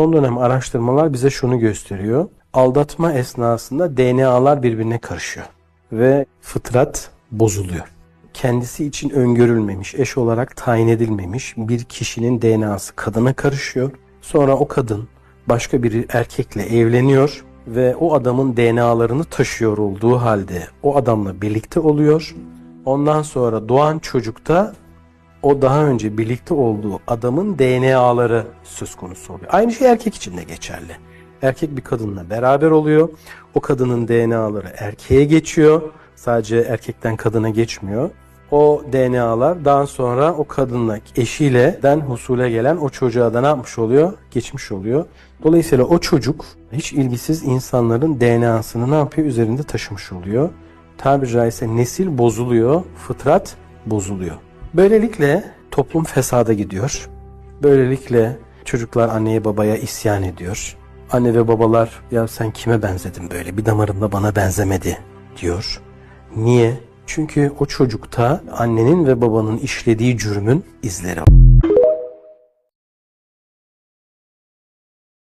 son dönem araştırmalar bize şunu gösteriyor. Aldatma esnasında DNA'lar birbirine karışıyor ve fıtrat bozuluyor. Kendisi için öngörülmemiş, eş olarak tayin edilmemiş bir kişinin DNA'sı kadına karışıyor. Sonra o kadın başka bir erkekle evleniyor ve o adamın DNA'larını taşıyor olduğu halde o adamla birlikte oluyor. Ondan sonra doğan çocukta o daha önce birlikte olduğu adamın DNA'ları söz konusu oluyor. Aynı şey erkek için de geçerli. Erkek bir kadınla beraber oluyor. O kadının DNA'ları erkeğe geçiyor. Sadece erkekten kadına geçmiyor. O DNA'lar daha sonra o kadınla eşiyle den husule gelen o çocuğa da ne yapmış oluyor? Geçmiş oluyor. Dolayısıyla o çocuk hiç ilgisiz insanların DNA'sını ne yapıyor? Üzerinde taşımış oluyor. Tabiri caizse nesil bozuluyor, fıtrat bozuluyor. Böylelikle toplum fesada gidiyor. Böylelikle çocuklar anneye babaya isyan ediyor. Anne ve babalar ya sen kime benzedin böyle bir damarında bana benzemedi diyor. Niye? Çünkü o çocukta annenin ve babanın işlediği cürmün izleri var.